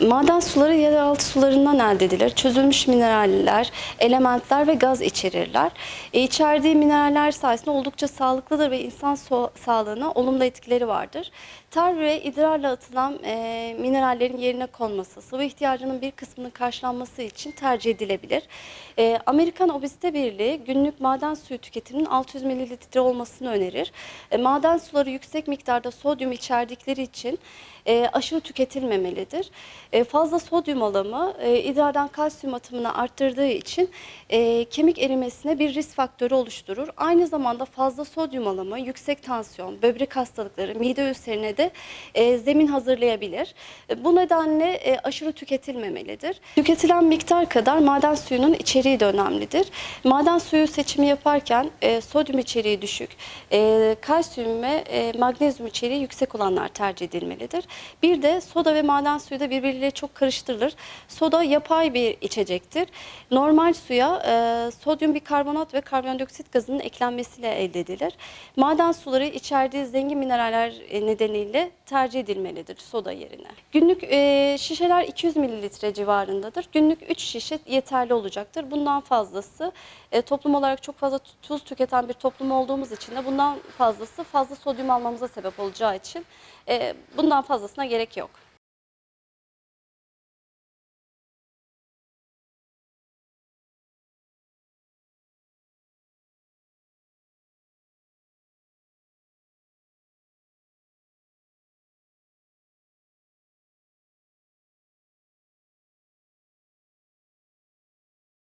Maden suları yeraltı sularından elde edilir. Çözülmüş mineraller, elementler ve gaz içerirler. E, içerdiği mineraller sayesinde oldukça sağlıklıdır ve insan so- sağlığına olumlu etkileri vardır. Ter ve idrarla atılan e, minerallerin yerine konması, sıvı ihtiyacının bir kısmının karşılanması için tercih edilebilir. E, Amerikan Obezite Birliği günlük maden suyu tüketiminin 600 mililitre olmasını önerir. E, maden suları yüksek miktarda sodyum içerdikleri için e, aşırı tüketilmemelidir. E, fazla sodyum alımı e, idrardan kalsiyum atımını arttırdığı için e, kemik erimesine bir risk faktörü oluşturur. Aynı zamanda fazla sodyum alımı yüksek tansiyon, böbrek hastalıkları, mide ülserine de e, zemin hazırlayabilir. E, bu nedenle e, aşırı tüketilmemelidir. Tüketilen miktar kadar maden suyunun içeriği de önemlidir. Maden suyu seçimi yaparken e, sodyum içeriği düşük, e, kalsiyum ve e, magnezyum içeriği yüksek olanlar tercih edilmelidir. Bir de soda ve maden suyu da birbiriyle çok karıştırılır. Soda yapay bir içecektir. Normal suya e, sodyum bikarbonat ve karbondioksit gazının eklenmesiyle elde edilir. Maden suları içerdiği zengin mineraller e, nedeniyle tercih edilmelidir soda yerine. Günlük e, şişeler 200 mililitre civarındadır. Günlük 3 şişe yeterli olacaktır. Bundan fazlası e, toplum olarak çok fazla tu- tuz tüketen bir toplum olduğumuz için de bundan fazlası fazla sodyum almamıza sebep olacağı için e, bundan fazlasına gerek yok.